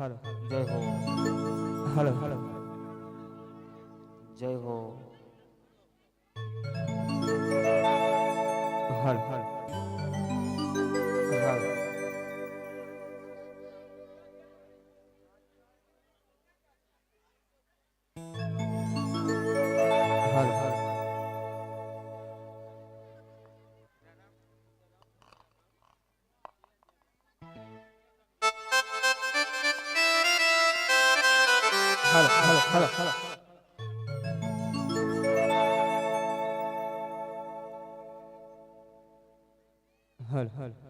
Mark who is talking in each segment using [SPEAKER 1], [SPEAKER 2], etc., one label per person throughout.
[SPEAKER 1] હર જય હો. হল হল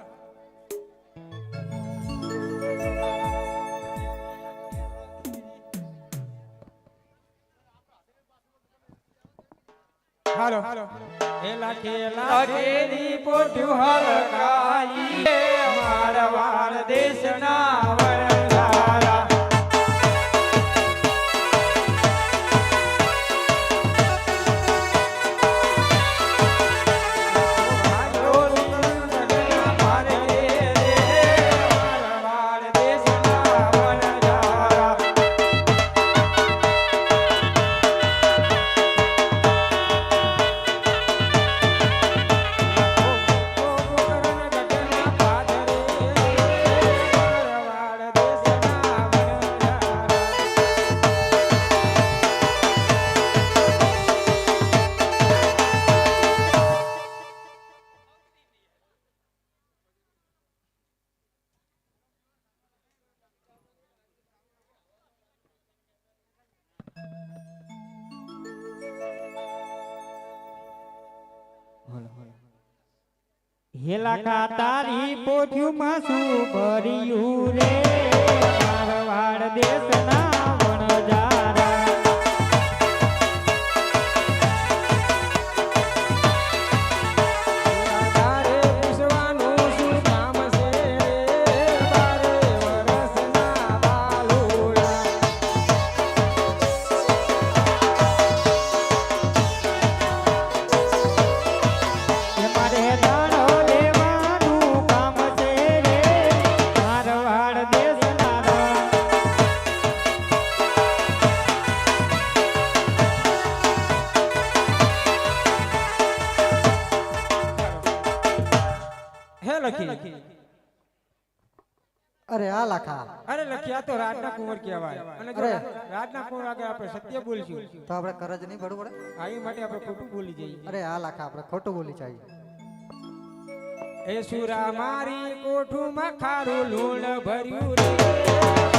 [SPEAKER 2] એલા કેલા કેરી પોટ્યું હલકાઈ મારવાડ દેશના હેલા તારી પોઠ્યું માં શું ભર્યું રે. મારવાડ દેશના
[SPEAKER 3] અરે લખા
[SPEAKER 2] અરે લખ્યા તો રાજના કુંવર કહેવાય. અને જો કુંવર આગળ આપણે સત્ય બોલશું.
[SPEAKER 3] તો આપણે કરજ નહીં ભરવું પડે?
[SPEAKER 2] આ માટે આપણે ખોટું બોલી જઈએ.
[SPEAKER 3] અરે આ લખા આપણે ખોટું બોલી જઈએ
[SPEAKER 2] એ સુરા મારી કોઠુમાં ખારું લૂણ ભર્યું રે.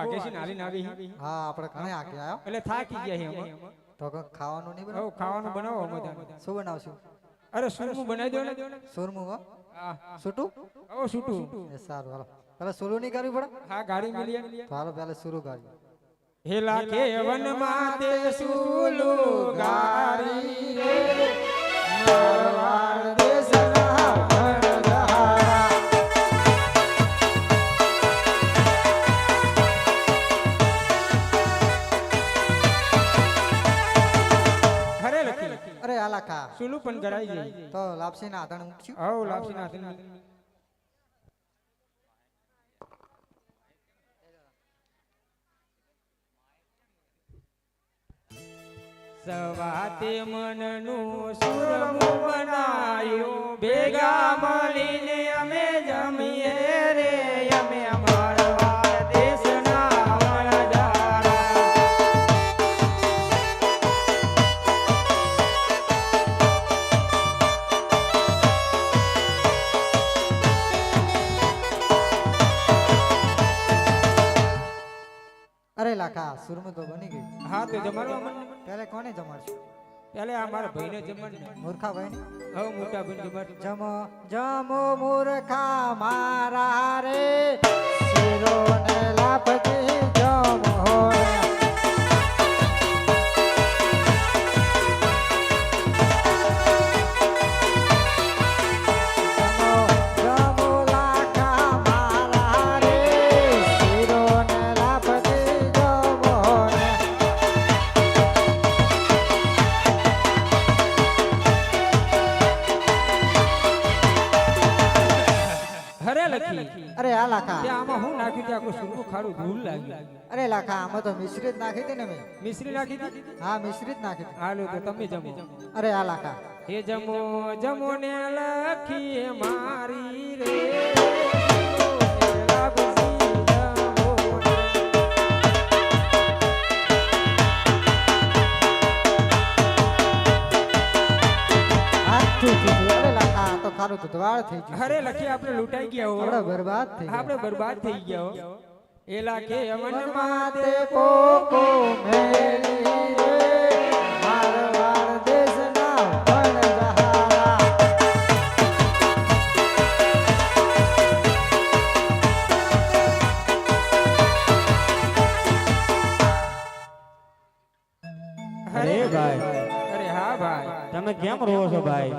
[SPEAKER 2] આગે છે નારી નારી
[SPEAKER 3] હા આપણે ઘણે આગે આવ્યો
[SPEAKER 2] એટલે થાકી ગયા હે અમે.
[SPEAKER 3] તો ખાવાનું નહીં બનાવો?
[SPEAKER 2] ખાવાનું બનાવો અમે
[SPEAKER 3] શું બનાવશું?
[SPEAKER 2] અરે સુરમું બનાવી દો ને.
[SPEAKER 3] સુરમું હા? સુટું?
[SPEAKER 2] ઓ સુટું.
[SPEAKER 3] એ સારું હાલો. પેલા સુરું નહીં કરવી પડે?
[SPEAKER 2] હા ગાડી મળી
[SPEAKER 3] તો હાલો પેલા સુરું ગાડી
[SPEAKER 2] હેલા કે વન માતે સુલુ ગારી રે. મારવાડ લખી સુલુ પણ કરાઈ જાય.
[SPEAKER 3] તો લાપસી ના આધણ મૂકશું
[SPEAKER 2] હવ લાપસી નાથની સવાતે મનનું સુરમું બનાયું. ભેગા મળીને અમે જમીએ રે.
[SPEAKER 3] અરે સુરમે તો બની ગઈ.
[SPEAKER 2] હા તો જમાડવા મને
[SPEAKER 3] પહેલે કોને જમાડશું?
[SPEAKER 2] પેલે આ મારા ભાઈને જમાડ ને
[SPEAKER 3] મૂર્ખા ભાઈ? ને
[SPEAKER 2] હવે મોટા ભાઈ જમાડ
[SPEAKER 3] જમો જમો મૂર્ખા મારા રે. નાખી હતી ને મેં?
[SPEAKER 2] મિશ્રી નાખી દીધી
[SPEAKER 3] હા મિશ્રિત નાખી હતી.
[SPEAKER 2] હાલો તો તમે જમો.
[SPEAKER 3] અરે આ લાખા.
[SPEAKER 2] હે જમો જમો ને લખી મારી રે.
[SPEAKER 3] અરે આ તો વાળ થઈ ગયું
[SPEAKER 2] હરે લખી આપણે લૂંટાઈ ગયા
[SPEAKER 3] આપણે બરબાદ થઈ
[SPEAKER 2] આપણે બરબાદ થઈ ગયા હો એ લાખે અમન
[SPEAKER 3] માતે
[SPEAKER 2] માતે
[SPEAKER 3] પોકો મેલી રે મારવાડ દેશના વણઝારા.
[SPEAKER 2] અરે
[SPEAKER 1] ભાઈ.
[SPEAKER 2] અરે હા ભાઈ
[SPEAKER 1] તમે કેમ રહો છો ભાઈ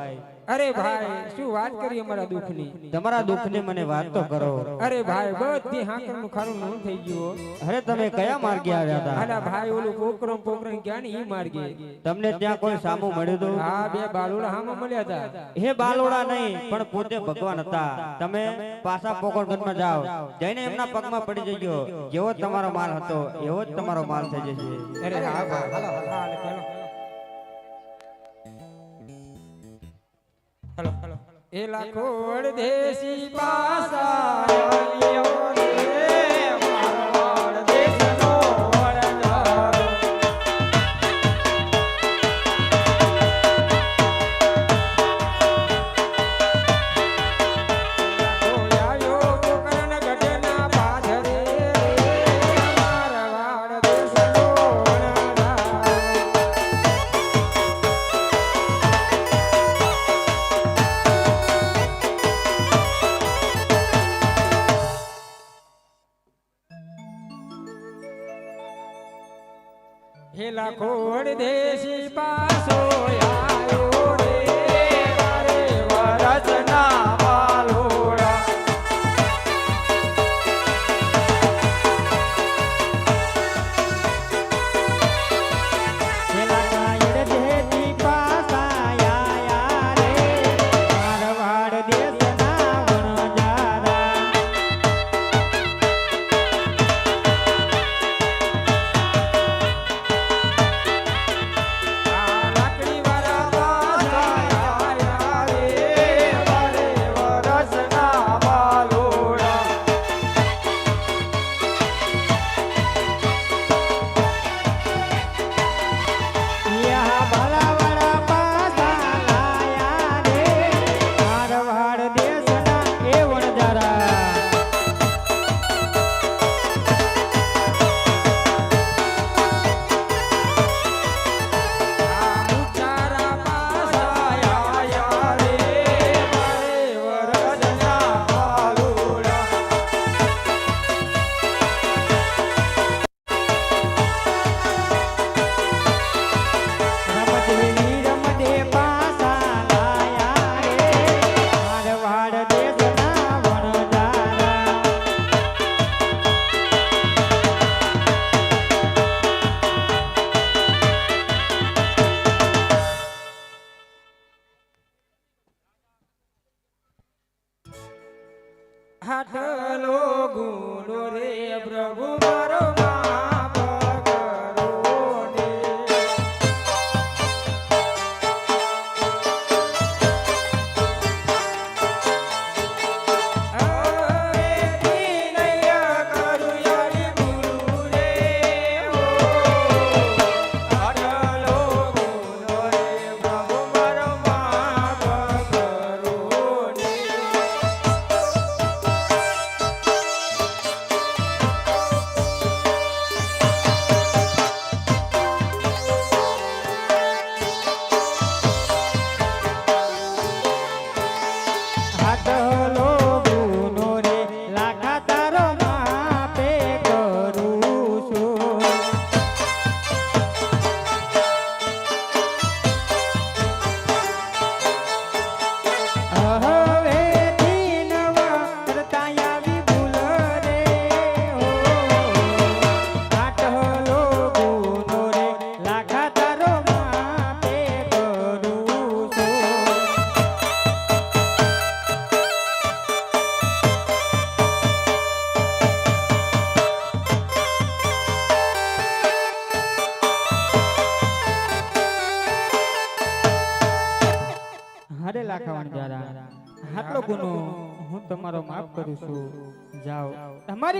[SPEAKER 2] અરે ભાઈ શું વાત કરી અમારા દુઃખની?
[SPEAKER 1] તમારા દુઃખની મને વાત તો કરો.
[SPEAKER 2] અરે ભાઈ બધી હાંકરનું ખારું નું થઈ ગયું
[SPEAKER 1] અરે તમે કયા માર્ગે આવ્યા હતા?
[SPEAKER 2] અરે ભાઈ ઓલું પોકરમ પોકરમ ક્યાં ને ઈ માર્ગે?
[SPEAKER 1] તમને ત્યાં કોઈ સામુ મળ્યું હતું
[SPEAKER 2] હા બે બાલોડા હામાં મળ્યા હતા.
[SPEAKER 1] હે બાલોડા નહીં પણ પોતે ભગવાન હતા. તમે પાછા પોકરગઢમાં જાઓ. જઈને એમના પગમાં પડી જજો. જેવો તમારો માલ હતો એવો જ તમારો માલ થઈ જશે.
[SPEAKER 2] અરે હા ભાઈ
[SPEAKER 3] હાલો, હાલો.
[SPEAKER 2] હાલો, એ લાખો દેશી પાસા આવ્યો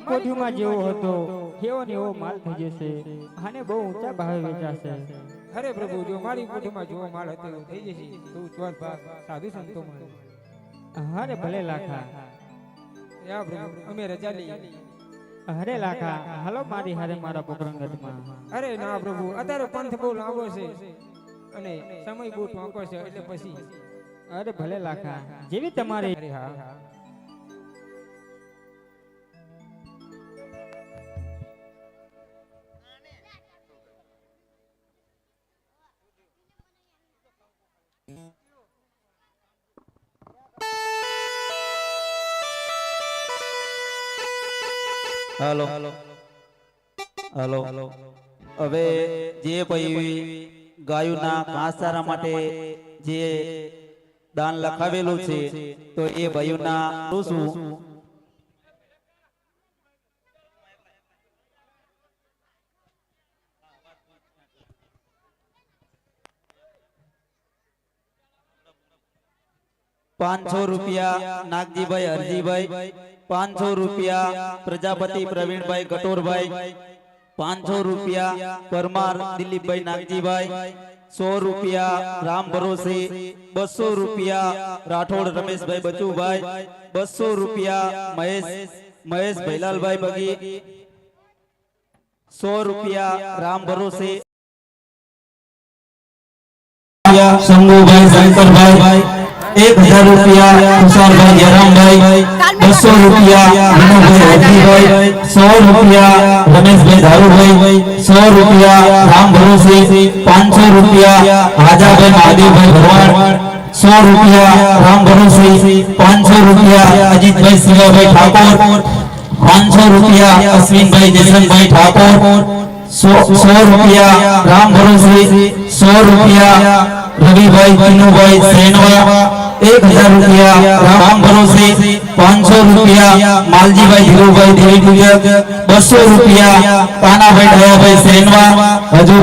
[SPEAKER 1] તમારી કોઠીમાં જેવો હતો એવો ને એવો માલ થઈ જશે આને બહુ ઊંચા ભાવે વેચાશે.
[SPEAKER 2] અરે પ્રભુ જો મારી કોઠીમાં જેવો માલ હતો એવો થઈ જશે. તો ચોર ભાગ સાધુ સંતો મળે
[SPEAKER 1] અરે ભલે લાખા.
[SPEAKER 2] યા પ્રભુ અમે રજા લઈએ.
[SPEAKER 1] અરે લાખા હાલો મારી હારે મારા પોકરંગતમાં
[SPEAKER 2] અરે ના પ્રભુ અત્યારે પંથ બહુ લાંબો છે. અને સમય બહુ ટૂંકો છે એટલે પછી.
[SPEAKER 1] અરે ભલે લાખા. જેવી તમારી
[SPEAKER 2] હા.
[SPEAKER 4] હાલો. હાલો. હવે જે ભાઈ ગાયોના ઘાસચારા માટે જે દાન લખાવેલું છે તો એ ભાઈઓના શું? પાંચસો રૂપિયા નાગજીભાઈ હરજીભાઈ. પાંચસો રૂપિયા પ્રજાપતિ પ્રવીણભાઈ કટોરભાઈ, પાંચસો રૂપિયા પરમાર દિલીપભાઈ નાગજીભાઈ, સો રૂપિયા રામ ભરોસે, બસો રૂપિયા રાઠોડ રમેશભાઈ બચુભાઈ, બસો રૂપિયા મહેશ મહેશ ભૈલાલભાઈ બગી, સો રૂપિયા રામ ભરોસે. શંભુભાઈ શંકરભાઈ એક હજાર રૂપિયા તુષારભાઈ જયરામભાઈ બસો રૂપિયા વિનોદભાઈ હરજીભાઈ સો રૂપિયા રમેશભાઈ ધારુભાઈ સો રૂપિયા રામ ભરોસે પાંચસો રૂપિયા રાજાભાઈ મહાદેવભાઈ ભરવાડ સો રૂપિયા રામ ભરોસે પાંચસો રૂપિયા અજીતભાઈ શિવાભાઈ ઠાકોર પાંચસો રૂપિયા અશ્વિનભાઈ જયસંતભાઈ ઠાકોર સો સો રૂપિયા રામ ભરોસે સો રૂપિયા રવિભાઈ કિનુભાઈ સેનવા એક હજાર રૂપિયા રામ ભરોસે, પાંચસો રૂપિયા માલજીભાઈ ધીરુભાઈ દેવી બસો રૂપિયા કાનાભાઈ દયાભાઈ સેનવા હજુ